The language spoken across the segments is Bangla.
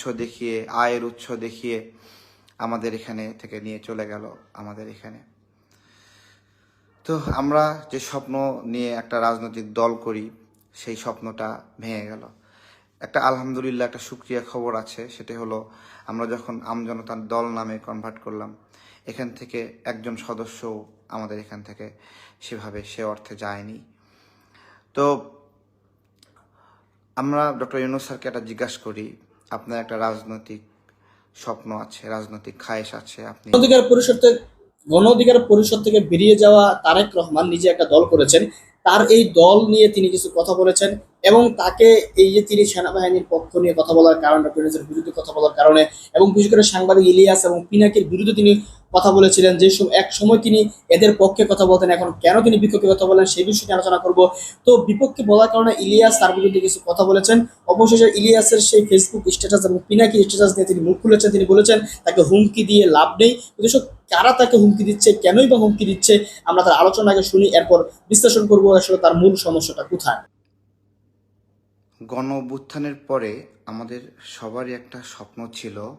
উৎস দেখিয়ে, আয়ের উৎস দেখিয়ে আমাদের এখানে থেকে নিয়ে চলে গেল আমাদের এখানে। তো আমরা যে স্বপ্ন নিয়ে একটা রাজনৈতিক দল করি, সেই স্বপ্নটা ভেঙে গেল। একটা আলহামদুলিল্লাহ একটা সুক্রিয়া খবর আছে সেটা হলো আমরা যখন আমজনতার দল নামে কনভার্ট করলাম, এখান থেকে একজন সদস্য আমাদের এখান থেকে সেভাবে সে অর্থে যায়নি। তো আমরা ডক্টর ইউনুস স্যারকে একটা জিজ্ঞাসা করি আপনার একটা রাজনৈতিক স্বপ্ন আছে, রাজনৈতিক খায়েশ আছে, আপনি অধিকার পরিষদ থেকে গণ অধিকার পরিষদ থেকে বেরিয়ে যাওয়া তারেক রহমান নিজে একটা দল করেছেন। তার এই দল নিয়ে তিনি কিছু কথা বলেছেন। এবং তাকে এই যে তিনি সেনাবাহিনীর পক্ষ নিয়ে কথা বলার কারণে, ডক্টর ইউনূসের বিরুদ্ধে কথা বলার কারণে এবং বিশেষ করে সাংবাদিক ইলিয়াস এবং পিনাকির বিরুদ্ধে তিনি কথা বলেছিলেন, যে এক সময় তিনি এদের পক্ষে কথা বলতেন, এখন কেন তিনি বিপক্ষে কথা বলেন সেই বিষয়ে আলোচনা করব। তো বিপক্ষে বলার কারণে ইলিয়াস তার বিরুদ্ধে কিছু কথা বলেছেন। অবশেষে ইলিয়াসের সেই ফেসবুক স্ট্যাটাস এবং পিনাকি স্ট্যাটাস নিয়ে তিনি মুখ খুলেছেন, তিনি বলেছেন, তাকে হুমকি দিয়ে লাভ নেই। দর্শক কারা তাকে হুমকি দিচ্ছে, কেনই বা হুমকি দিচ্ছে, আমরা তার আলোচনা আগে শুনি, এরপর বিশ্লেষণ করব আসলে তার মূল সমস্যাটা কোথায়। গণ অভ্যুত্থানের পরে আমাদের সবারই একটা স্বপ্ন ছিল,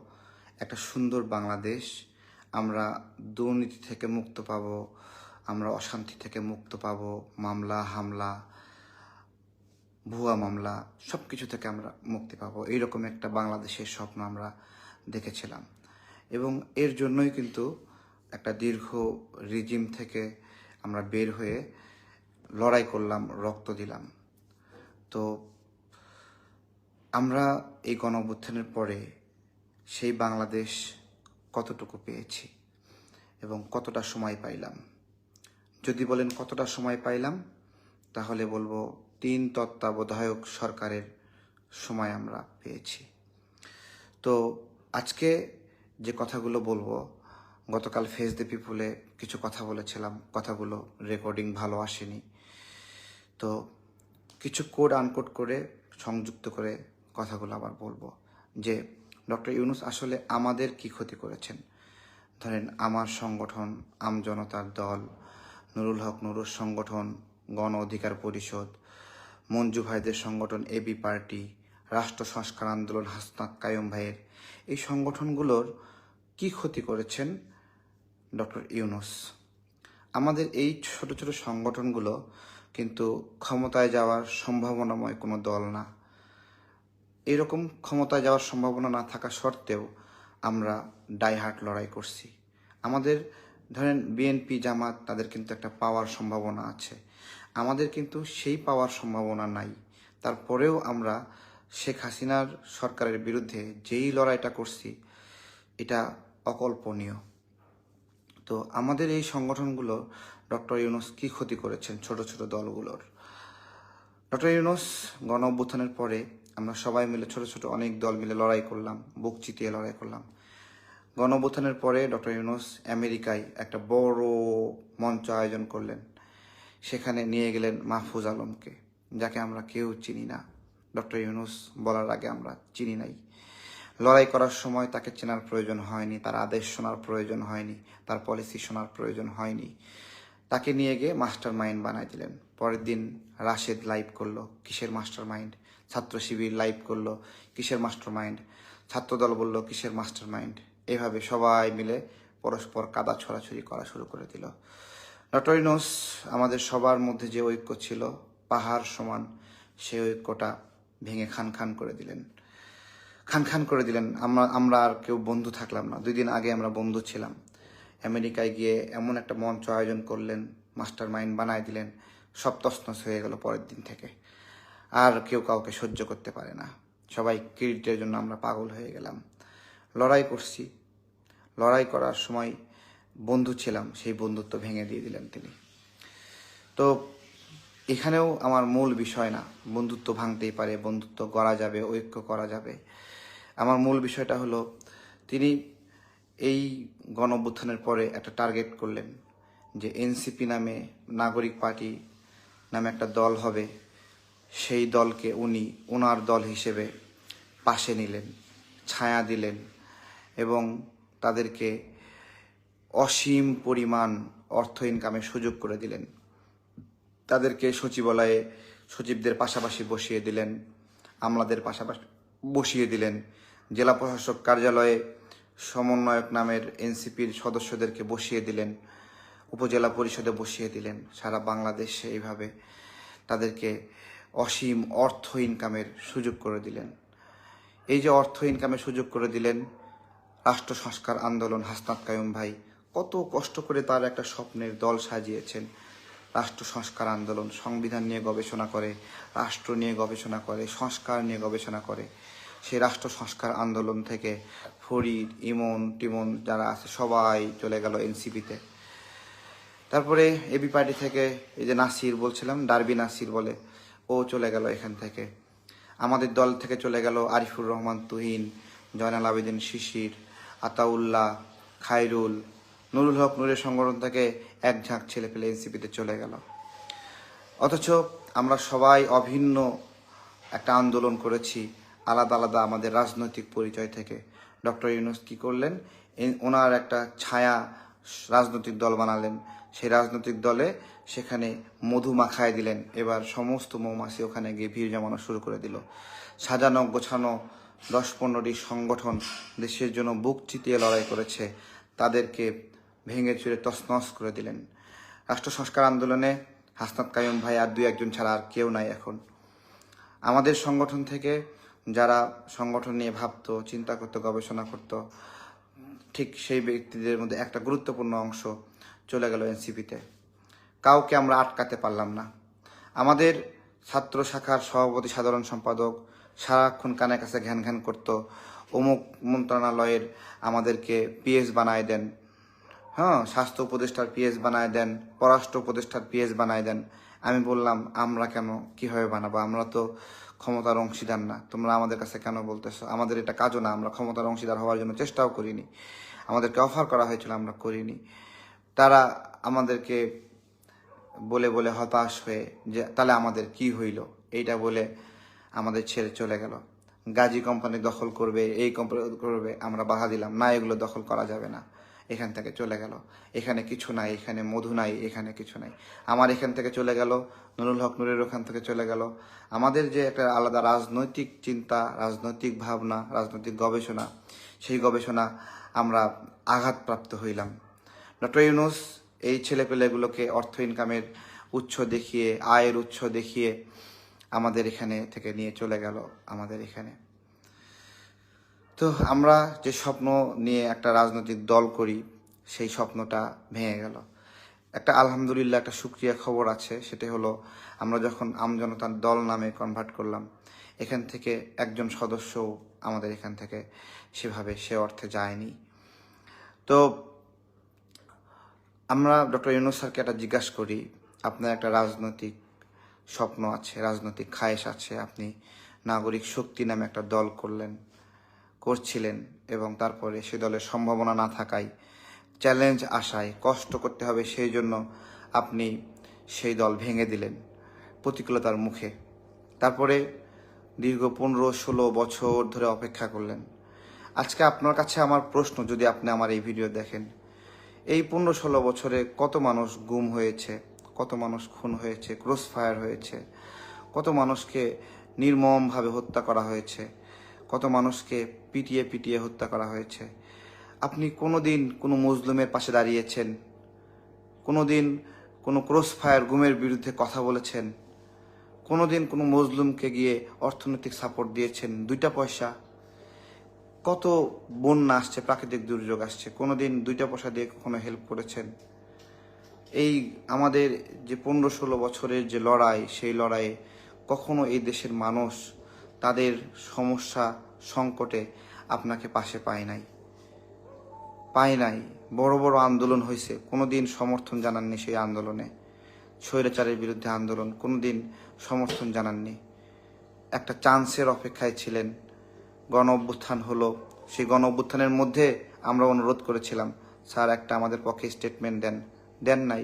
একটা সুন্দর বাংলাদেশ। আমরা দুর্নীতি থেকে মুক্ত পাব, আমরা অশান্তি থেকে মুক্ত পাব, মামলা, হামলা, ভুয়া মামলা সব কিছু থেকে আমরা মুক্তি পাবো। এইরকম একটা বাংলাদেশের স্বপ্ন আমরা দেখেছিলাম। এবং এর জন্যই কিন্তু একটা দীর্ঘ রিজিম থেকে আমরা বের হয়ে লড়াই করলাম, রক্ত দিলাম। তো আমরা এই গণ অভ্যুত্থানের পরে সেই বাংলাদেশ কতটুকু পেয়েছি এবং কতটা সময় পাইলাম? যদি বলেন কতটা সময় পাইলাম, তাহলে বলব তিন তত্ত্বাবধায়ক সরকারের সময় আমরা পেয়েছি। তো আজকে যে কথাগুলো বলব, গতকাল ফেস দ্য পিপুলে কিছু কথা বলেছিলাম, কথাগুলো রেকর্ডিং ভালো আসেনি। তো কিছু কোড আনকোড করে সংযুক্ত করে কথাগুলো আবার বলব। যে ডক্টর ইউনুস আসলে আমাদের কি ক্ষতি করেছেন? ধরেন আমার সংগঠন আমজনতার দল, নুরুল হক নুরুর সংগঠন, গণ অধিকার পরিষদ, মঞ্জু ভাইদের সংগঠন এবি পার্টি, রাষ্ট্র সংস্কার আন্দোলন, হাসনাত কায়ুম ভাইয়ের, এই সংগঠনগুলোর কি ক্ষতি করেছেন ডক্টর ইউনুস? আমাদের এই ছোট ছোট সংগঠনগুলো কিন্তু ক্ষমতায় যাওয়ার সম্ভাবনাময় কোনো দল না। এরকম ক্ষমতায় যাওয়ার সম্ভাবনা না থাকা সত্ত্বেও আমরা ডাইহার্ট লড়াই করছি। আমাদের, ধরেন বিএনপি জামাত, তাদের কিন্তু একটা পাওয়ার সম্ভাবনা আছে। আমাদের কিন্তু সেই পাওয়ার সম্ভাবনা নাই। তারপরেও আমরা শেখ হাসিনার সরকারের বিরুদ্ধে যেই লড়াইটা করছি, এটা অকল্পনীয়। তো আমাদের এই সংগঠনগুলো, ডক্টর ইউনুস কি ক্ষতি করেছেন ছোট ছোট দলগুলোর? ডক্টর ইউনুস গণ অভ্যুত্থানের পরে আমরা সবাই মিলে ছোট ছোট অনেক দল মিলে লড়াই করলাম, বুক চিতিয়ে লড়াই করলাম। গণ অভ্যুত্থানের পরে ডক্টর ইউনুস আমেরিকায় একটা বড় মঞ্চ আয়োজন করলেন। সেখানে নিয়ে গেলেন মাহফুজ আলমকে, যাকে আমরা কেউ চিনি না। ডক্টর ইউনুস বলার আগে আমরা চিনি নাই। লড়াই করার সময় তাকে চেনার প্রয়োজন হয়নি, তার আদেশ শোনার প্রয়োজন হয়নি, তার পলিসি শোনার প্রয়োজন হয়নি। তাকে নিয়ে গিয়ে মাস্টার মাইন্ড বানাই দিলেন। পরের দিন রাশেদ লাইভ করল, কিসের মাস্টার মাইন্ড ছাত্র শিবির লাইভ করল, কিসের মাস্টার মাইন্ড ছাত্রদল বলল, কিসের মাস্টার মাইন্ড এভাবে সবাই মিলে পরস্পর কাদা ছড়াছড়ি করা শুরু করে দিল। নটরিনোস আমাদের সবার মধ্যে যে ঐক্য ছিল, পাহাড় সমান সেই ঐক্যটা ভেঙে খান খান করে দিলেন। খান খান করে দিলেন। আমরা আমরা আর কেউ বন্ধু থাকলাম না। দুই দিন আগে আমরা বন্ধু ছিলাম। আমেরিকায় গিয়ে এমন একটা মঞ্চ আয়োজন করলেন মাস্টার মাইন্ড বানায় দিলেন সব তছনছ হয়ে গেল পরের দিন থেকে। আর কেউ কাউকে সহ্য করতে পারে না। সবাই ক্রিকেটের জন্য আমরা পাগল হয়ে গেলাম। লড়াই করছি। লড়াই করার সময় বন্ধু ছিলাম, সেই বন্ধুত্ব ভেঙে দিয়ে দিলেন তিনি। তো এখানেও আমার মূল বিষয় না, বন্ধুত্ব ভাঙতেই পারে, বন্ধুত্ব গড়া যাবে, ঐক্য করা যাবে। আমার মূল বিষয়টা হলো, তিনি এই গণ পরে একটা টার্গেট করলেন যে এনসিপি নামে নাগরিক পার্টি নামে একটা দল হবে। সেই দলকে উনি ওনার দল হিসেবে পাশে নিলেন, ছায়া দিলেন এবং তাদেরকে অসীম পরিমাণ অর্থ ইনকামের সুযোগ করে দিলেন। তাদেরকে সচিবালয়ে সচিবদের পাশাপাশি বসিয়ে দিলেন, আমলাদের পাশাপাশি বসিয়ে দিলেন। জেলা প্রশাসক কার্যালয়ে সমন্বয়ক নামের এনসিপির সদস্যদেরকে বসিয়ে দিলেন, উপজেলা পরিষদে বসিয়ে দিলেন। সারা বাংলাদেশে এইভাবে তাদেরকে অসীম অর্থ ইনকামের সুযোগ করে দিলেন। এই যে অর্থ ইনকামের সুযোগ করে দিলেন, রাষ্ট্র সংস্কার আন্দোলন, হাসনাত কায়ুম ভাই কত কষ্ট করে তার একটা স্বপ্নের দল সাজিয়েছেন। রাষ্ট্র সংস্কার আন্দোলন, সংবিধান নিয়ে গবেষণা করে, রাষ্ট্র নিয়ে গবেষণা করে, সংস্কার নিয়ে গবেষণা করে। সেই রাষ্ট্র সংস্কার আন্দোলন থেকে ফরিদ, ইমন, টিমন যারা আছে, সবাই চলে গেল এনসিপিতে। তারপরে এবি পার্টি থেকে এই যে নাসির বলছিলাম, ডারবি নাসির বলে ও চলে গেল এখান থেকে। আমাদের দল থেকে চলে গেল আরিফুর রহমান, তুহিন, জয়নাল আবেদিন, শিশির, আতাউল্লাহ, খায়রুল, নুরুল হক, নুরের সংগঠন থেকে এক ঝাঁক ছেলে পেলে এনসিপিতে চলে গেল। অথচ আমরা সবাই অভিন্ন একটা আন্দোলন করেছি, আলাদা আলাদা আমাদের রাজনৈতিক পরিচয় থেকে। ডক্টর ইউনুস কি করলেন? ওনার একটা ছায়া রাজনৈতিক দল বানালেন। সেই রাজনৈতিক দলে সেখানে মধু মাখায় দিলেন। এবার সমস্ত মৌমাছি ওখানে গিয়ে ভিড় জমানো শুরু করে দিল। সাজানো গোছানো দশ পনেরোটি সংগঠন দেশের জন্য বুক চিতিয়ে লড়াই করেছে। তাদেরকে ভেঙে চুরে তছনছ করে দিলেন। রাষ্ট্র সংস্কার আন্দোলনে হাসনাত কায়ুম ভাই আর দুই একজন ছাড়া আর কেউ নাই এখন। আমাদের সংগঠন থেকে যারা সংগঠন নিয়ে ভাবত, চিন্তা করতো, গবেষণা করতো, ঠিক সেই ব্যক্তিদের মধ্যে একটা গুরুত্বপূর্ণ অংশ চলে গেল এনসিপিতে। কাউকে আমরা আটকাতে পারলাম না। আমাদের ছাত্র শাখার সভাপতি, সাধারণ সম্পাদক সারাক্ষণ কানে কাছে ঘ্যান ঘ্যান করতো। অমুক মন্ত্রণালয়ের আমাদেরকে পিএস বানায় দেন। হ্যাঁ স্বাস্থ্য উপদেষ্টার পিএস বানায় দেন, পররাষ্ট্র উপদেষ্টার পিএস বানায় দেন। আমি বললাম, আমরা কেন, কীভাবে বানাবো? আমরা তো ক্ষমতার অংশীদার না। তোমরা আমাদের কাছে কেন বলতেছো? আমাদের এটা কাজও না। আমরা ক্ষমতার অংশীদার হওয়ার জন্য চেষ্টাও করিনি। আমাদেরকে অফার করা হয়েছিল, আমরা করিনি। তারা আমাদেরকে বলে বলে হতাশ হয়ে যে, তাহলে আমাদের কি হইল? এইটা বলে আমাদের ছেড়ে চলে গেল। গাজী কোম্পানি দখল করবে, এই কোম্পানি করবে, আমরা বাধা দিলাম। না, এগুলো দখল করা যাবে না। এখান থেকে চলে গেল। এখানে কিছু নাই, এখানে মধু নাই, এখানে কিছু নাই। আমার এখান থেকে চলে গেল, নুরুল হক নুরের ওখান থেকে চলে গেল। আমাদের যে একটা আলাদা রাজনৈতিক চিন্তা, রাজনৈতিক ভাবনা, রাজনৈতিক গবেষণা, সেই গবেষণা আমরা আঘাতপ্রাপ্ত হইলাম। ডক্টর ইউনুস এই ছেলেপেলেগুলোকে অর্থ ইনকামের উৎস দেখিয়ে, আয়ের উৎস দেখিয়ে আমাদের এখানে থেকে নিয়ে চলে গেল আমাদের এখানে। তো আমরা যে স্বপ্ন নিয়ে একটা রাজনৈতিক দল করি, সেই স্বপ্নটা ভেঙে গেল। একটা আলহামদুলিল্লাহ একটা সুক্রিয়া খবর আছে, সেটা হলো আমরা যখন আমজনতার দল নামে কনভার্ট করলাম, এখান থেকে একজন সদস্য আমাদের এখান থেকে সেভাবে সে অর্থে যায়নি। তো আমরা ডক্টর ইউনুস স্যারকে একটা জিজ্ঞাসা করি, আপনার একটা রাজনৈতিক স্বপ্ন আছে, রাজনৈতিক খায়েশ আছে, আপনি নাগরিক শক্তি নামে একটা দল করলেন, করছিলেন এবং তারপরে সে দলের সম্ভাবনা না থাকায় চ্যালেঞ্জ আসায় কষ্ট করতে হবে, সেই জন্য আপনি সেই দল ভেঙে দিলেন প্রতিকূলতার মুখে। তারপরে দীর্ঘ পনেরো ষোলো বছর ধরে অপেক্ষা করলেন। আজকে আপনার কাছে আমার প্রশ্ন, যদি আপনি আমার এই ভিডিও দেখেন এই পনেরো ষোলো বছরে কত মানুষ গুম হয়েছে, কত মানুষ খুন হয়েছে, ক্রস ফায়ার হয়েছে, কত মানুষকে নির্মমভাবে হত্যা করা হয়েছে, কত মানুষকে পিটিয়ে পিটিয়ে হত্যা করা হয়েছে। আপনি কোনো দিন কোনো মজলুমের পাশে দাঁড়িয়েছেন? কোনো দিন কোনো ক্রস ফায়ার গুমের বিরুদ্ধে কথা বলেছেন? কোনো দিন কোনো মজলুমকে গিয়ে অর্থনৈতিক সাপোর্ট দিয়েছেন? দুইটা পয়সা কত বন্যা আসছে, প্রাকৃতিক দুর্যোগ আসছে, কোনোদিন দুইটা পয়সা দিয়ে কখনো হেল্প করেছেন? এই আমাদের যে পনেরো ষোলো বছরের যে লড়াই, সেই লড়াইয়ে কখনো এই দেশের মানুষ তাদের সমস্যা সংকটে আপনাকে পাশে পায় নাই। পায় নাই। বড় বড় আন্দোলন হয়েছে কোনোদিন সমর্থন জানাননি সেই আন্দোলনে। স্বৈরাচারের বিরুদ্ধে আন্দোলন কোনোদিন সমর্থন জানাননি। একটা চান্সের অপেক্ষায় ছিলেন গণ অভ্যুত্থান হলো। সেই গণ অভ্যুত্থানের মধ্যে আমরা অনুরোধ করেছিলাম, স্যার, একটা আমাদের পক্ষে স্টেটমেন্ট দেন। দেন নাই।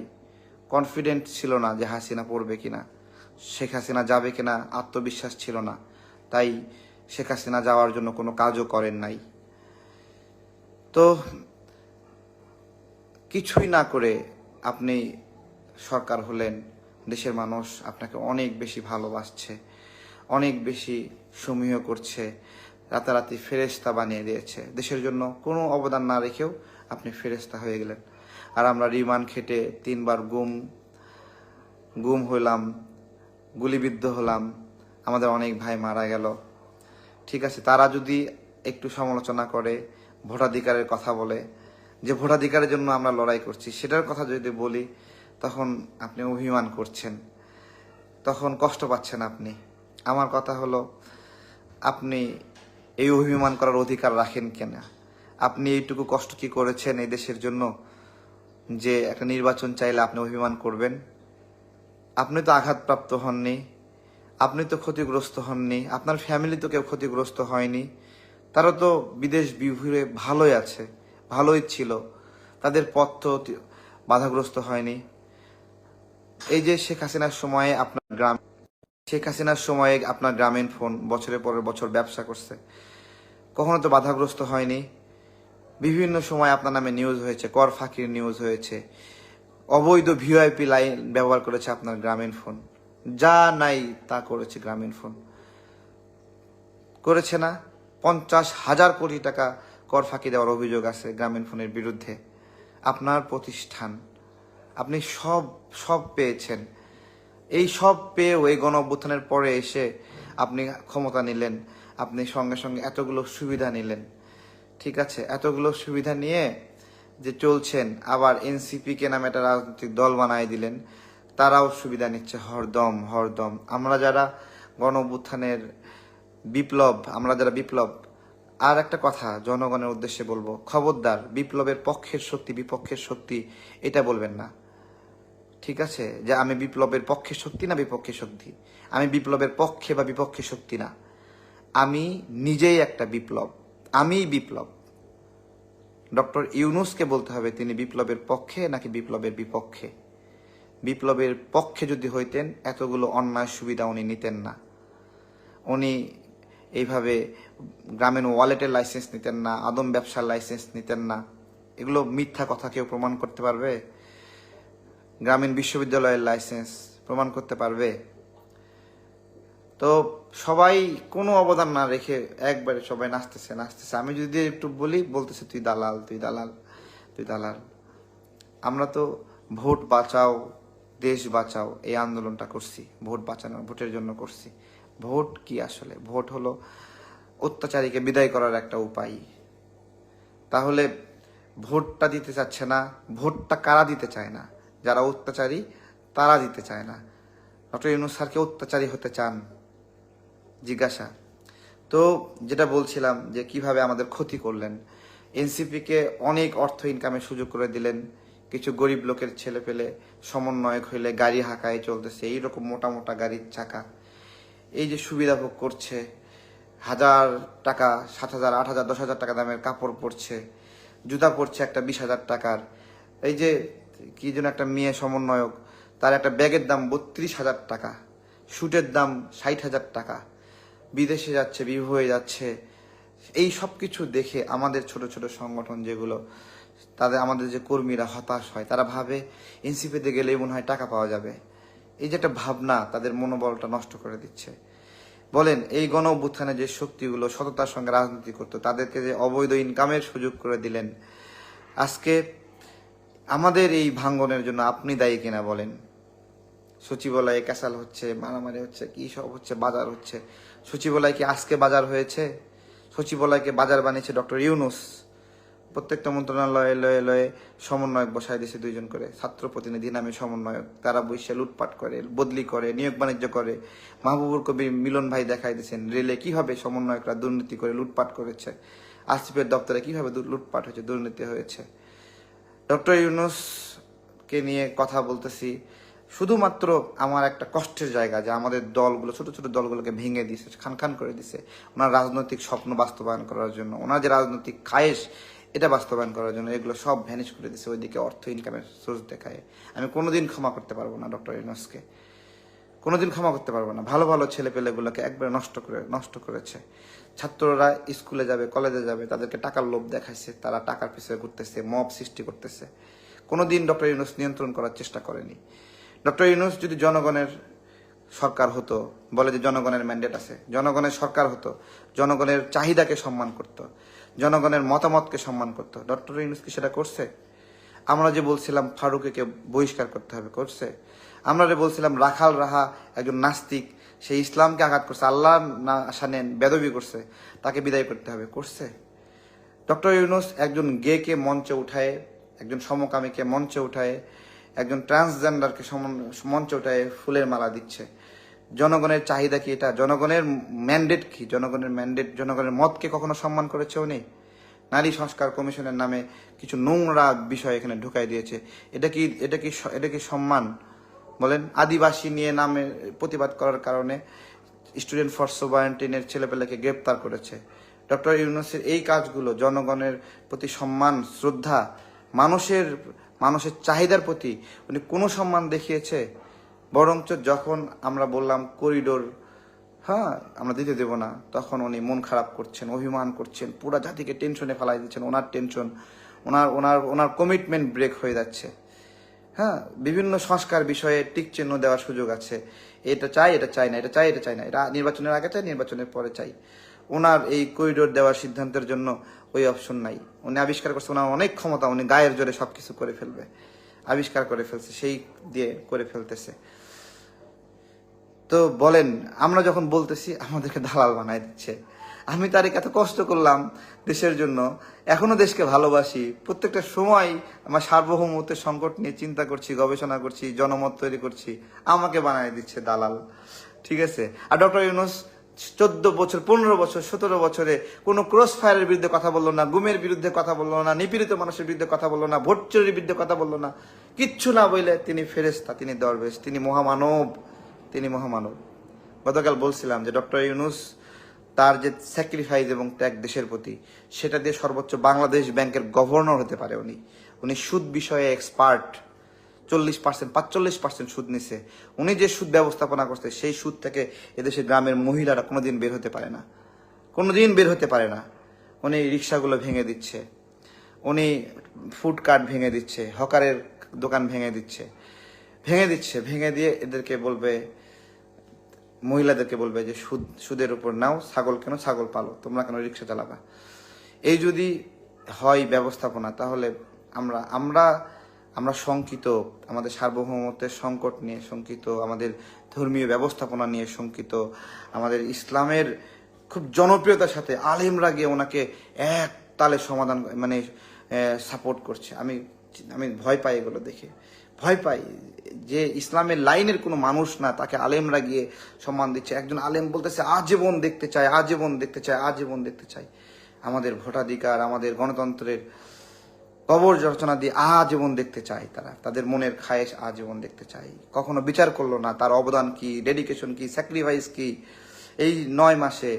কনফিডেন্ট ছিল না যে হাসিনা পড়বে কিনা, শেখ হাসিনা যাবে কিনা, আত্মবিশ্বাস ছিল না। তাই শেখ হাসিনা যাওয়ার জন্য কোনো কাজও করেন নাই। তো কিছুই না করে আপনি সরকার হলেন, দেশের মানুষ আপনাকে অনেক বেশি ভালোবাসছে, অনেক বেশি সমীহ করছে। রাতারাতি ফেরেস্তা বানিয়ে দিয়েছে। দেশের জন্য কোনো অবদান না রেখেও আপনি ফেরেস্তা হয়ে গেলেন। আর আমরা রিমান্ড খেটে তিনবার গুম গুম হইলাম, গুলিবিদ্ধ হলাম। আমাদের অনেক ভাই মারা গেল। ঠিক আছে, তারা যদি একটু সমালোচনা করে, ভোটাধিকারের কথা বলে, যে ভোটাধিকারের জন্য আমরা লড়াই করছি, সেটার কথা যদি বলি, তখন আপনি অভিমান করছেন। তখন কষ্ট পাচ্ছেন আপনি। আমার কথা হলো, আপনি এই অভিমান করার অধিকার রাখেন কেনা? আপনি এইটুকু কষ্ট কি করেছেন এই দেশের জন্য যে একটা নির্বাচন চাইলে আপনি অভিমান করবেন? আপনি তো আঘাতপ্রাপ্ত হননি, আপনি তো ক্ষতিগ্রস্ত হননি, আপনার ফ্যামিলি তো কেউ ক্ষতিগ্রস্ত হয়নি। তারা তো বিদেশ বিভুরে ভালোই আছে, ভালোই ছিল। তাদের পথ তো বাধাগ্রস্ত হয়নি। এই যে শেখ হাসিনার সময়ে আপনার গ্রাম, শেখ হাসিনার সময়ে আপনার গ্রামীণ ফোন বছরের পরের বছর ব্যবসা করছে। কখনো তো বাধাগ্রস্ত হয়নি। বিভিন্ন সময় আপনার নামে নিউজ হয়েছে, কর ফাঁকির নিউজ হয়েছে। অবৈধ ভিওআইপি লাইন ব্যবহার করেছে আপনার গ্রামীণ ফোন যা নাই তা করেছে গ্রামীণ ফোন করেছে না। পঞ্চাশ হাজার কোটি টাকা কর ফাঁকি দেওয়ার অভিযোগ আছে গ্রামীণ ফোনের বিরুদ্ধে। আপনার প্রতিষ্ঠান। আপনি সব সব পেয়েছেন। এই সব পেয়েও এই গণ অভ্যুত্থানের পরে এসে আপনি ক্ষমতা নিলেন। আপনি সঙ্গে সঙ্গে এতগুলো সুবিধা নিলেন। ঠিক আছে, এতগুলো সুবিধা নিয়ে যে চলছেন, আবার এনসিপি কে নামে একটা রাজনৈতিক দল বানায় দিলেন, তারাও সুবিধা নিচ্ছে। হরদম হরদম। আমরা যারা গণ বিপ্লব, আমরা যারা বিপ্লব, আর একটা কথা জনগণের উদ্দেশ্যে বলব, খবরদার, বিপ্লবের পক্ষের শক্তি, বিপক্ষের শক্তি, এটা বলবেন না। ঠিক আছে? যে আমি বিপ্লবের পক্ষে শক্তি না বিপক্ষে শক্তি? আমি বিপ্লবের পক্ষে বা বিপক্ষে শক্তি না। আমি নিজেই একটা বিপ্লব আমি বিপ্লব। ডক্টর ইউনুসকে বলতে হবে, তিনি বিপ্লবের পক্ষে নাকি বিপ্লবের বিপক্ষে? বিপ্লবের পক্ষে যদি হইতেন, এতগুলো অন্যায় সুবিধা উনি নিতেন না। উনি এইভাবে গ্রামীণ ওয়ালেটের লাইসেন্স নিতেন না, আদম ব্যবসার লাইসেন্স নিতেন না। এগুলো মিথ্যা কথা কেউ প্রমাণ করতে পারবে? গ্রামীণ বিশ্ববিদ্যালয়ের লাইসেন্স প্রমাণ করতে পারবে? তো সবাই কোনো অবদান না রেখে একবারে সবাই নাচতেছে নাচতেছে। আমি যদি একটু বলি, বলতেছে, তুই দালাল তুই দালাল তুই দালাল। আমরা তো ভোট বাঁচাও, দেশ বাঁচাও, এই আন্দোলনটা করছি, ভোট বাঁচানোর, ভোটের জন্য করছি। ভোট কি আসলে? ভোট হলো অত্যাচারীকে বিদায় করার একটা উপায়। তাহলে ভোটটা দিতে চাচ্ছে না, ভোটটা কারা দিতে চায় না? যারা অত্যাচারী, তারা দিতে চায় না। ডক্টর ইউনুস স্যারকে অত্যাচারী হতে চান জিজ্ঞাসা। তো যেটা বলছিলাম যে কীভাবে আমাদের ক্ষতি করলেন। এনসিপিকে অনেক অর্থ ইনকামের সুযোগ করে দিলেন। কিছু গরিব লোকের ছেলে পেলে সমন্বয়ক হইলে গাড়ি হাঁকায় চলতেছে, এইরকম মোটা মোটা গাড়ির চাকা। এই যে সুবিধা ভোগ করছে, হাজার টাকা, সাত হাজার, আট হাজার, দশ হাজার টাকা দামের কাপড় পরছে, জুতা পরছে একটা বিশ হাজার টাকার। এই যে কি যেন একটা মেয়ে সমন্বয়ক, তার একটা ব্যাগের দাম বত্রিশ হাজার টাকা শুটের দাম ষাট হাজার টাকা। বিদেশে যাচ্ছে বিভু হয়ে যাচ্ছে। এই সব কিছু দেখে আমাদের ছোট ছোট সংগঠন যেগুলো, তাদের, আমাদের যে কর্মীরা হতাশ হয়, তারা ভাবে এনসিপিতে গেলে মনে হয় টাকা পাওয়া যাবে। এই যে একটা ভাবনা তাদের মনোবলটা নষ্ট করে দিচ্ছে। বলেন, এই গণ অভ্যুত্থানে যে শক্তিগুলো সততার সঙ্গে রাজনীতি করতো, তাদেরকে যে অবৈধ ইনকামের সুযোগ করে দিলেন। আজকে আমাদের এই ভাঙ্গনের জন্য আপনি দায়ী কিনা বলেন? সচিবালয়ে ক্যাসাল হচ্ছে, মারামারি হচ্ছে, কি সব হচ্ছে, বাজার হচ্ছে। সচিবালয় কি আজকে বাজার হয়েছে। সচিবালয়কে বাজার বানিয়েছে ডক্টর ইউনুস। প্রত্যেকটা মন্ত্রণালয়ে লয়ে লয়ে সমন্বয়ক বসায় দিয়েছে দুইজন করে। ছাত্র প্রতিনিধি নামে সমন্বয়ক। তারা বসে লুটপাট করে, বদলি করে, নিয়োগ বাণিজ্য করে। মাহবুবুর কবির মিলন ভাই দেখাই দিয়েছেন, রেলে কীভাবে সমন্বয়করা দুর্নীতি করে লুটপাট করেছে। আসিফের দপ্তরে কীভাবে লুটপাট হয়েছে, দুর্নীতি হয়েছে। ডক্টর ইউনুসকে নিয়ে কথা বলতেছি। শুধুমাত্র আমার একটা কষ্টের জায়গা যে আমাদের দলগুলো, ছোট ছোট দলগুলোকে ভেঙে দিয়েছে, খান খান করে দিছে ওনার রাজনৈতিক স্বপ্ন বাস্তবায়ন করার জন্য, ওনার যে রাজনৈতিক খায়েশ, এটা বাস্তবায়ন করার জন্য এগুলো সব ভ্যানিশ করে দিছে ওইদিকে অর্থ ইনকামের সোর্স দেখায়। আমি কোনোদিন ক্ষমা করতে পারব না ডক্টর ইউনুসকে। কোনোদিন ক্ষমা করতে পারব না। ভালো ভালো ছেলে পেলেগুলোকে একবারে নষ্ট করে, নষ্ট করেছে। ছাত্ররা স্কুলে যাবে কলেজে যাবে, তাদেরকে টাকার লোভ দেখাইছে, তারা টাকার পিছনে ঘুরতেছে মব সৃষ্টি করতেছে। কোনোদিন ডক্টর ইউনুস নিয়ন্ত্রণ করার চেষ্টা করেনি। ডক্টর ইউনুস যদি জনগণের সরকার হতো, বলে যে জনগণের ম্যান্ডেট আছে, জনগণের সরকার হতো, জনগণের চাহিদাকে সম্মান করত, জনগণের মতামতকে সম্মান করত, ডক্টর ইউনুস কি সেটা করছে? আমরা যে বলছিলাম ফারুকেকে বহিষ্কার করতে হবে, করছে। আমরা যে বলছিলাম রাখাল রাহা একজন নাস্তিক, সে ইসলামকে আঘাত করছে, আল্লাহ না সানেন বেদবি করছে, তাকে বিদায় করতে হবে, করছে। ডক্টর ইউনুস একজন গেকে মঞ্চে উঠায়, একজন সমকামীকে মঞ্চে উঠায় একজন ট্রান্সজেন্ডারকে মঞ্চে উঠায় ফুলের মালা দিচ্ছে। জনগণের চাহিদা কি এটা? জনগণের ম্যান্ডেট কি? জনগণের ম্যান্ডেট জনগণের মতকে কখনো সম্মান করেছে উনি নারী সংস্কার কমিশনের নামে কিছু নোংরা বিষয় এখানে ঢুকাই দিয়েছে। এটা কি এটা কি এটা কি সম্মান? বলেন, আদিবাসী নিয়ে নামে প্রতিবাদ করার কারণে স্টুডেন্ট ফর সোবায়েন্টিনের ছেলেপেলেকে গ্রেপ্তার করেছে। ডক্টর ইউনুসের এই কাজগুলো জনগণের প্রতি সম্মান, শ্রদ্ধা, মানুষের মানুষের চাহিদার প্রতি উনি কোনো সম্মান দেখিয়েছে, বরঞ্চ যখন আমরা বললাম করিডোর হ্যাঁ আমরা দিতে দেব না, তখন উনি মন খারাপ করছেন, অভিমান করছেন, পুরা জাতিকে টেনশনে ফেলাই দিচ্ছেন, ওনার টেনশন, ওনার ওনার ওনার কমিটমেন্ট ব্রেক হয়ে যাচ্ছে। হ্যাঁ বিভিন্ন সংস্কার বিষয়ে টিক চিহ্ন দেওয়ার সুযোগ আছে। এটা চাই এটা চাই না, এটা চাই এটা চাই না, এটা নির্বাচনের আগে চাই, নির্বাচনের পরে চাই। ওনার এই করিডোর দেওয়ার সিদ্ধান্তের জন্য ওই অপশন নাই। উনি আবিষ্কার করছে, ওনার অনেক ক্ষমতা, উনি গায়ের জোরে সবকিছু করে ফেলবে। আবিষ্কার করে ফেলছে, সেই দিয়ে করে ফেলতেছে। তো বলেন, আমরা যখন বলতেছি, আমাদেরকে দালাল বানাই দিচ্ছে। আমি তারিখ এত কষ্ট করলাম দেশের জন্য। এখনও দেশকে ভালোবাসি। প্রত্যেকটা সময় আমার সার্বভৌমত্বের সংকট নিয়ে চিন্তা করছি, গবেষণা করছি, জনমত তৈরি করছি। আমাকে বানাই দিচ্ছে দালাল। ঠিক আছে? আর ডক্টর ইউনুস চোদ্দ বছর, পনেরো বছর, সতেরো বছরে কোনো ক্রস ফায়ারের বিরুদ্ধে কথা বলল না, গুমের বিরুদ্ধে কথা বলল না, নিপীড়িত মানুষের বিরুদ্ধে কথা বলল না ভোট চুরির বিরুদ্ধে কথা বলল না, কিচ্ছু না বললে তিনি ফেরেস্তা তিনি দরবেশ, তিনি মহামানব তিনি মহামানব। গতকাল বলছিলাম যে ডক্টর ইউনুস তার যে স্যাক্রিফাইস এবং ত্যাগ দেশের প্রতি, সেটা দিয়ে সর্বোচ্চ বাংলাদেশ ব্যাংকের গভর্নর হতে পারে উনি। উনি সুদ বিষয়ে এক্সপার্ট চল্লিশ পার্সেন্ট, পাঁচচল্লিশ পার্সেন্ট সুদ নিছে। উনি যে সুদ ব্যবস্থাপনা করছে, সেই সুদ থেকে এদেশের গ্রামের মহিলারা কোনোদিন বের হতে পারে না। কোনোদিন বের হতে পারে না। উনি রিক্সাগুলো ভেঙে দিচ্ছে। উনি ফুড কার্ট ভেঙে দিচ্ছে, হকারের দোকান ভেঙে দিচ্ছে। ভেঙে দিচ্ছে, ভেঙে দিয়ে এদেরকে বলবে, মহিলাদেরকে বলবে যে সুদ, সুদের উপর নাও, ছাগল কেন ছাগল পালো, তোমরা কেন রিক্সা চালাবা? এই যদি হয় ব্যবস্থাপনা, তাহলে আমরা আমরা আমরা শঙ্কিত, আমাদের সার্বভৌমত্বের সংকট নিয়ে শঙ্কিত, আমাদের ধর্মীয় ব্যবস্থাপনা নিয়ে শঙ্কিত, আমাদের ইসলামের খুব জনপ্রিয়তার সাথে আলেমরা গিয়ে ওনাকে এক তালে সমাধান মানে সাপোর্ট করছে। আমি আমি ভয় পাই এগুলো দেখে। ভয় পাই যে ইসলামের লাইনের কোনো মানুষ না, তাকে আলেমরা গিয়ে সম্মান দিচ্ছে। একজন আলেম বলতেছে, আজীবন দেখতে চায় আজীবন দেখতে চায় আজীবন দেখতে চায় আমাদের ভোটাধিকার, আমাদের গণতন্ত্রের কবর রচনা দিয়ে আজীবন দেখতে চায় তারা। তাদের মনের খায়েশ আজীবন দেখতে চায়। কখনো বিচার করল না, তার অবদান কি ডেডিকেশন কি স্যাক্রিফাইস কি? এই নয় মাসে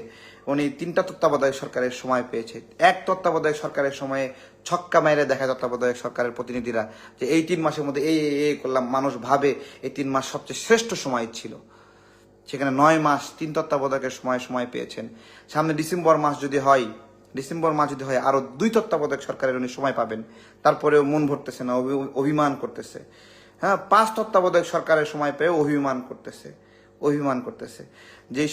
উনি তিনটা তত্ত্বাবধায়ক সরকারের সময় পেয়েছে। এক তত্ত্বাবধায়ক সরকারের সময়ে ছক্কা মেরে দেখায় তত্ত্বাবধায়ক সরকারের প্রতিনিধিরা যে এই তিন মাসের মধ্যে এই এই করলাম, মানুষ ভাবে এই তিন মাস সবচেয়ে শ্রেষ্ঠ সময় ছিল। সেখানে নয় মাস তিন তত্ত্বাবধায়কের সময় সময় পেয়েছেন। সামনে ডিসেম্বর মাস যদি হয় ডিসেম্বর মাস যদি হয়, আরও দুই তত্ত্বাবধায়ক সরকারের উনি সময় পাবেন। তারপরেও মন ভরতেছে না, অভি- অভিমান করতেছে। হ্যাঁ পাঁচ তত্ত্বাবধায়ক সরকারের সময় পেয়ে অভিমান করতেছে অভিমান করতেছে। যে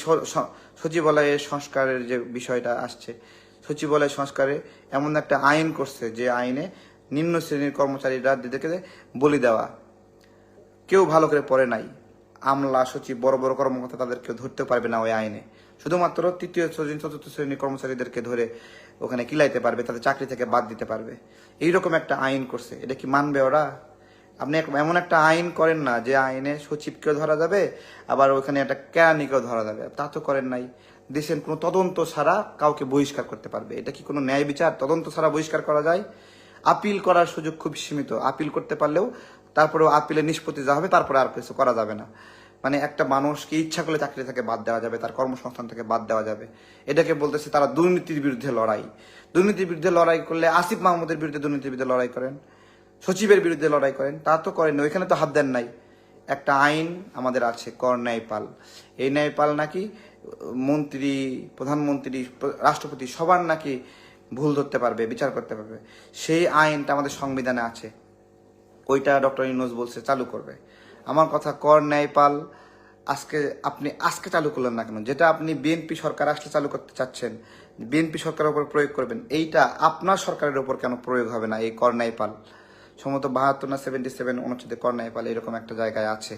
সচিবালয়ের সংস্কারের যে বিষয়টা আসছে, সচিবালয় সংস্কারে এমন একটা আইন করছে যে আইনে নিম্ন শ্রেণির কর্মচারীরা যাদেরকে বলি দেওয়া। কেউ ভালো করে পড়ে নাই। আমলা সচিব, বড় বড় কর্মকর্তা তাদের কেউ ধরতে পারবে না ওই আইনে। শুধুমাত্র তৃতীয় শ্রেণি চতুর্থ শ্রেণির কর্মচারীদেরকে ধরে ওখানে কিলাইতে পারবে, তাদের চাকরি থেকে বাদ দিতে পারবে। এইরকম একটা আইন করছে। এটা কি মানবে ওরা? আপনি এমন একটা আইন করেন না যে আইনে সচিবকেও ধরা যাবে, আবার ওখানে একটা কেরানিকেও ধরা যাবে। তা তো করেন নাই। দেশের কোনো তদন্ত ছাড়া কাউকে বহিষ্কার করতে পারবে। এটা কি কোনো ন্যায় বিচার? তদন্ত ছাড়া বহিষ্কার করা যায়? আপিল করার সুযোগ খুব সীমিত। আপিল করতে পারলেও তারপরেও আপিলের নিষ্পত্তি যা হবে, তারপরে আর কিছু করা যাবে না। মানে একটা মানুষকে ইচ্ছা করলে চাকরি থেকে বাদ দেওয়া যাবে, তার কর্মসংস্থান থেকে বাদ দেওয়া যাবে। এটাকে বলতেছে তারা দুর্নীতির বিরুদ্ধে লড়াই। দুর্নীতির বিরুদ্ধে লড়াই করলে আসিফ মাহমুদের বিরুদ্ধে দুর্নীতির বিরুদ্ধে লড়াই করেন, সচিবের বিরুদ্ধে লড়াই করেন, তা তো করেন ওইখানে তো হাত দেন নাই। একটা আইন আমাদের আছে, কর ন্যায়পাল। এই ন্যায়পাল নাকি মন্ত্রী, প্রধানমন্ত্রী, রাষ্ট্রপতি সবার নাকি ভুল ধরতে পারবে, বিচার করতে পারবে। সেই আইনটা আমাদের সংবিধানে আছে। ওইটা ডক্টর ইউনুস বলছে, চালু করবে। আমার কথা কর ন্যায়পাল আজকে আপনি, আজকে চালু করলেন না কেন? যেটা আপনি বিএনপি সরকার আসলে চালু করতে চাচ্ছেন, বিএনপি সরকারের উপর প্রয়োগ করবেন, এইটা আপনার সরকারের উপর কেন প্রয়োগ হবে না এই করনাই পাল? সম্ভবত বাহাত্তর না সেভেন্টি সেভেন অনুচ্ছেদে করনাই পাল এরকম একটা জায়গায় আছে।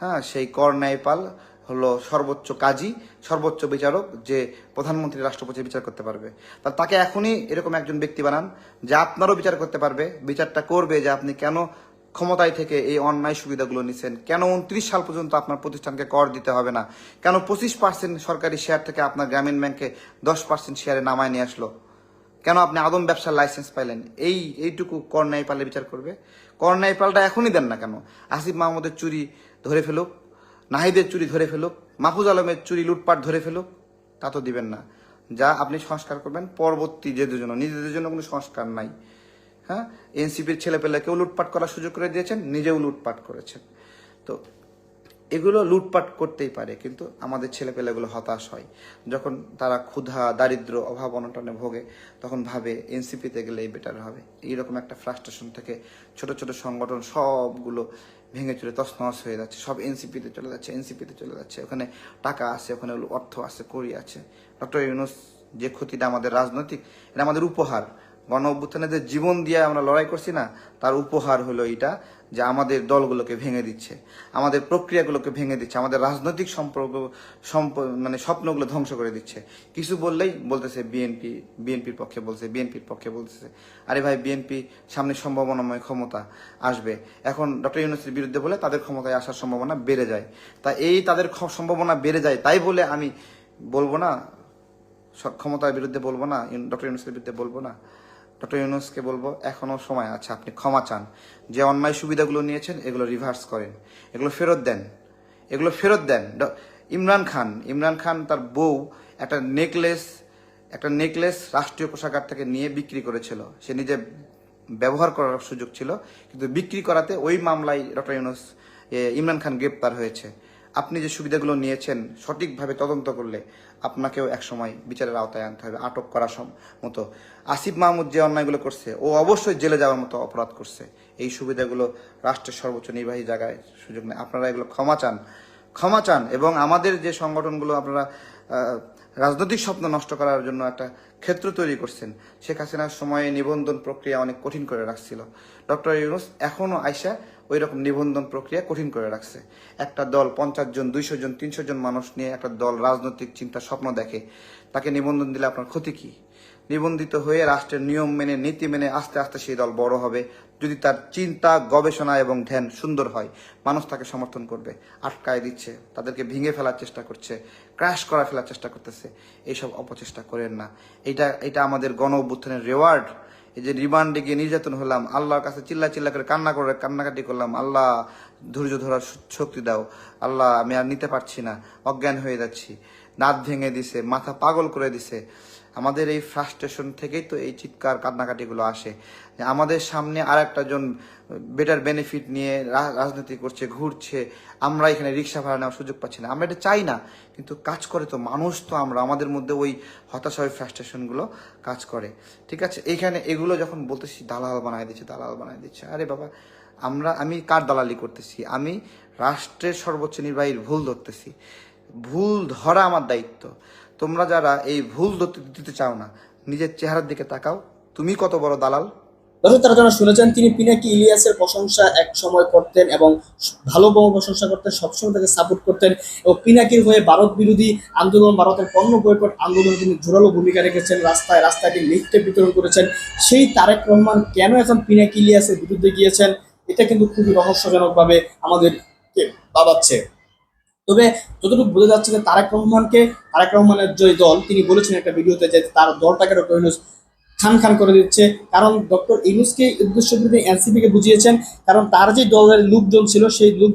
হ্যাঁ সেই করনাই পাল হলো সর্বোচ্চ কাজী, সর্বোচ্চ বিচারক যে প্রধানমন্ত্রী, রাষ্ট্রপতি বিচার করতে পারবে। তা তাকে এখনই এরকম একজন ব্যক্তি বানান যে আপনারও বিচার করতে পারবে, বিচারটা করবে যে আপনি কেন ক্ষমতায় থেকে এই অন্যায় সুবিধাগুলো নিছেন। কেন উনত্রিশ সাল পর্যন্ত আপনার প্রতিষ্ঠানকে কর দিতে হবে না? কেন পঁচিশ পার্সেন্ট সরকারি শেয়ার থেকে আপনার গ্রামীণ ব্যাংকে দশ পার্সেন্ট শেয়ারে নামায় নিয়ে আসলো? কেন আপনি আদম ব্যবসার লাইসেন্স পাইলেন? এই, এইটুকু কর ন্যায় পালে বিচার করবে? কর ন্যায় পালটা এখনই দেন না কেন? আসিফ মাহমুদের চুরি ধরে ফেলুক, নাহিদের চুরি ধরে ফেলুক, মাহফুজ আলমের চুরি লুটপাট ধরে ফেলুক, তা তো দিবেন না। যা আপনি সংস্কার করবেন, পরবর্তী যেদের জন্য নিজেদের জন্য কোনো সংস্কার নাই। হ্যাঁ এনসিপির ছেলেপেলেকেও লুটপাট করার সুযোগ করে দিয়েছেন, নিজেও লুটপাট করেছেন। তো এগুলো লুটপাট করতেই পারে, কিন্তু আমাদের ছেলেপেলেগুলো হতাশ হয়। যখন তারা ক্ষুধা, দারিদ্র অভাব অনটনে ভোগে, তখন ভাবে এনসিপিতে গেলেই বেটার হবে। এইরকম একটা ফ্রাস্ট্রেশন থেকে ছোট ছোট সংগঠন সবগুলো ভেঙে চলে তছনছ হয়ে যাচ্ছে। সব এনসিপিতে চলে যাচ্ছে, এনসিপিতে চলে যাচ্ছে। ওখানে টাকা আছে, ওখানে অর্থ আছে করি আছে। ডক্টর ইউনুস যে ক্ষতিটা আমাদের রাজনৈতিক, এটা আমাদের উপহার। গণ অভ্যুত্থানে যে জীবন দিয়ে আমরা লড়াই করছি না, তার উপহার হলো এটা যে আমাদের দলগুলোকে ভেঙে দিচ্ছে, আমাদের প্রক্রিয়াগুলোকে ভেঙে দিচ্ছে, আমাদের রাজনৈতিক সম্পর্ক, সম্প- মানে স্বপ্নগুলো ধ্বংস করে দিচ্ছে। কিছু বললেই বলতেছে বিএনপি, বিএনপির পক্ষে বলছে, বিএনপির পক্ষে বলতেছে, আরে ভাই বিএনপি সামনে সম্ভাবনাময় ক্ষমতা আসবে। এখন ডক্টর ইউনুসের বিরুদ্ধে বলে তাদের ক্ষমতায় আসার সম্ভাবনা বেড়ে যায়। তা এই তাদের সম্ভাবনা বেড়ে যায় তাই বলে আমি বলব না ক্ষমতার বিরুদ্ধে বলব না ডক্টর ইউনুসের বিরুদ্ধে বলব না। ডক্টর ইউনুসকে বলব, এখনও সময় আছে, আপনি ক্ষমা চান। যে অন্যায় সুবিধাগুলো নিয়েছেন, এগুলো রিভার্স করেন। এগুলো ফেরত দেন। এগুলো ফেরত দেন। ইমরান খান ইমরান খান তার বউ একটা নেকলেস একটা নেকলেস রাষ্ট্রীয় কোষাগার থেকে নিয়ে বিক্রি করেছিল। সে নিজে ব্যবহার করার সুযোগ ছিল, কিন্তু বিক্রি করাতে ওই মামলায় ডক্টর ইউনুস ইমরান খান গ্রেপ্তার হয়েছে। আপনি যে সুবিধাগুলো নিয়েছেন, সঠিকভাবে তদন্ত করলে আপনাকেও একসময় বিচারের আওতায় আনতে হবে, আটক করার মতো। আসিফ মাহমুদ যে অন্যায়গুলো করছে, ও অবশ্যই জেলে যাওয়ার মতো অপরাধ করছে। এই সুবিধাগুলো রাষ্ট্রের সর্বোচ্চ নির্বাহী জায়গায় সুযোগ নেই আপনারা এগুলো ক্ষমা চান। ক্ষমা চান এবং আমাদের যে সংগঠনগুলো আপনারা রাজনৈতিক স্বপ্ন নষ্ট করার জন্য একটা ক্ষেত্র তৈরি করছেন, শেখ হাসিনার সময়ে নিবন্ধন প্রক্রিয়া অনেক কঠিন করে রাখছিল। ডক্টর ইউনুস এখনও আইসা ওই রকম নিবন্ধন প্রক্রিয়া কঠিন করে রাখছে। একটা দল পঞ্চাশ জন, দুইশো জন, তিনশো জন মানুষ নিয়ে একটা দল রাজনৈতিক চিন্তা স্বপ্ন দেখে, তাকে নিবন্ধন দিলে আপনার ক্ষতি কি? নিবন্ধিত হয়ে রাষ্ট্রের নিয়ম মেনে, নীতি মেনে আস্তে আস্তে সেই দল বড় হবে। যদি তার চিন্তা, গবেষণা এবং ধ্যান সুন্দর হয়, মানুষ তাকে সমর্থন করবে, আটকায় দিচ্ছে, তাদেরকে ভেঙে ফেলার চেষ্টা করছে, ক্র্যাশ করা ফেলার চেষ্টা করতেছে, এইসব অপচেষ্টা করেন না। এটা এটা আমাদের গণ অভ্যুত্থানের রেওয়ার্ড এই যে রিমান্ডে গিয়ে নির্যাতন হলাম, আল্লাহর কাছে চিল্লা চিল্লা করে কান্না করে কান্নাকাটি করলাম, আল্লাহ ধৈর্য ধরার শক্তি দাও, আল্লাহ আমি আর নিতে পারছি না, অজ্ঞান হয়ে যাচ্ছি, দাঁত ভেঙে দিছে, মাথা পাগল করে দিছে। আমাদের এই ফ্রাস্ট্রেশন থেকেই তো এই চিৎকার কান্নাকাটিগুলো আসে। আমাদের সামনে আর একটা জন বেটার বেনিফিট নিয়ে রাজনীতি করছে, ঘুরছে, আমরা এখানে রিক্সা ভাড়া নেওয়ার সুযোগ পাচ্ছি না। আমরা এটা চাই না, কিন্তু কাজ করে তো মানুষ তো আমরা, আমাদের মধ্যে ওই হতাশা, ওই ফ্রাস্ট্রেশনগুলো কাজ করে। ঠিক আছে? এইখানে এগুলো যখন বলতেছি, দালাল বানায় দিচ্ছে, দালাল বানায় দিচ্ছে। আরে বাবা, আমরা, আমি কার দালালি করতেছি? আমি রাষ্ট্রের সর্বোচ্চ নির্বাহীর ভুল ধরতেছি। ভুল ধরা আমার দায়িত্ব। তোমরা যারা এই ভুল দিতে চাও না, নিজের চেহারার দিকে তাকাও। তুমি কত বড় দালাল? দর্শক, তারা যারা শুনেছেন, তিনি পিনাকি ইলিয়াসের প্রশংসা এক সময় করতেন এবং ভালো প্রশংসা করতেন, সবসময় তাকে সাপোর্ট করতেন এবং পিনাকির হয়ে ভারত বিরোধী আন্দোলন, ভারতের পণ্য বয়কট আন্দোলনে তিনি জোরালো ভূমিকা রেখেছেন, রাস্তায় রাস্তায় তিনি লিফটে বিতরণ করেছেন। সেই তারেক রহমান কেন এখন পিনাকি ইলিয়াসের বিরুদ্ধে গিয়েছেন, এটা কিন্তু খুবই রহস্যজনকভাবে আমাদেরকে ভাবাচ্ছে। তবে যতটুকু বোঝা যাচ্ছে যে তারেক রহমানকে, তারেক রহমানের যে দল, তিনি বলেছেন একটা ভিডিওতে যে তার দলটাকে ডক্টর ইউনুস খান খান করে দিচ্ছে। কারণ ডক্টর ইউনুসকে উদ্দেশ্য করে তিনি এনসিপি কে বুঝিয়েছেন, কারণ তার যে দলের লোকজন ছিল, সেই লোক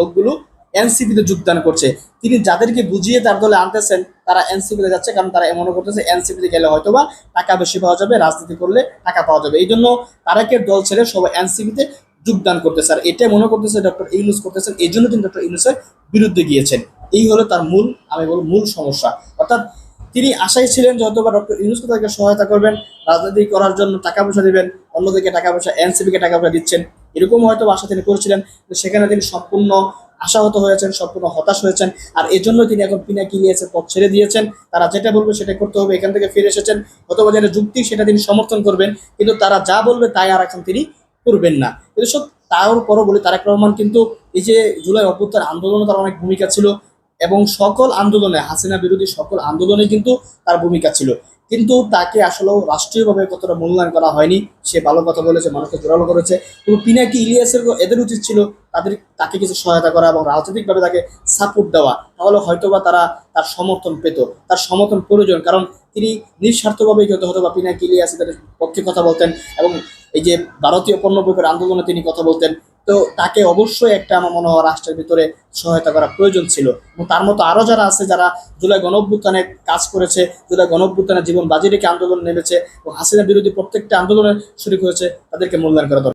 লোকগুলো এনসিপিতে যোগদান করছে। তিনি যাদেরকে বুঝিয়ে তার দলে আনতেছেন, তারা এনসিপিতে যাচ্ছে, কারণ তারা মনে করতেছে, এনসিপিতে গেলে হয়তো বা টাকা বেশি পাওয়া যাবে, রাজনীতি করলে টাকা পাওয়া যাবে। এই জন্য তারেকের দল ছেড়ে সবাই এনসিপিতে যোগদান করতেছে। আর এটাই মনে করতেছে ডক্টর ইউনুস করতেছেন। এই জন্য তিনি ডক্টর ইউনুসের বিরুদ্ধে গিয়েছেন। এই হলো তার মূল, আমি বলব মূল সমস্যা। অর্থাৎ তিনি আশাই ছিলেন যে হয়তো বা ডক্টর ইউনুসকে তাদেরকে সহায়তা করবেন, রাজনীতি করার জন্য টাকা পয়সা দিবেন অন্যদিকে টাকা পয়সা, এনসিপি কে টাকা পয়সা দিচ্ছেন। এরকম হয়তো আশা তিনি করেছিলেন। সেখানে তিনি সম্পূর্ণ আশাহত হয়েছেন, সম্পূর্ণ হতাশ হয়েছেন। আর এজন্য তিনি এখন পিনাকি ইলিয়াসের পথ ছেড়ে দিয়েছেন। তারা যেটা বলবে সেটা করতে হবে, এখান থেকে ফিরে এসেছেন। অথবা যেটা যুক্তি সেটা তিনি সমর্থন করবেন। কিন্তু তারা যা বলবে তাই আর এখন তিনি করবেন না। কিন্তু সব তার পরও বলি, তারেক রহমান কিন্তু এই যে জুলাই অভ্যুত্থান আন্দোলনে তার অনেক ভূমিকা ছিল এবং সকল আন্দোলনে, হাসিনা বিরোধী সকল আন্দোলনে কিন্তু তার ভূমিকা ছিল। কিন্তু তাকে আসলেও রাষ্ট্রীয়ভাবে কতটা মূল্যায়ন করা হয়নি, সে ভালো কথা বলেছে, মানুষকে জোরালো করেছে। কিন্তু পিনাকি ইলিয়াসের এদের উচিত ছিল তাদের, তাকে কিছু সহায়তা করা এবং রাজনৈতিকভাবে তাকে সাপোর্ট দেওয়া। তাহলে হয়তোবা তারা তার সমর্থন পেত, তার সমর্থন প্রয়োজন। কারণ তিনি নিঃস্বার্থভাবে হয়তো হয়তো বা পিনাকি ইলিয়াসের পক্ষে কথা বলতেন এবং এই যে ভারতীয় পণ্য বৈকের আন্দোলনে তিনি কথা বলতেন, তো তাকে অবশ্যই একটা আমার মনে হয় রাষ্ট্রের ভিতরে সহায়তা করা প্রয়োজন ছিল। এবং তার মতো আরও যারা আছে, যারা জুলাই গণঅভ্যুত্থানে কাজ করেছে, জুলাই গণঅভ্যুত্থানে জীবন বাজি রেখে আন্দোলন নেমেছে এবং হাসিনা বিরোধী প্রত্যেকটা আন্দোলনে শুরু করেছে, তাদেরকে মূল্যায়ন করা দরকার।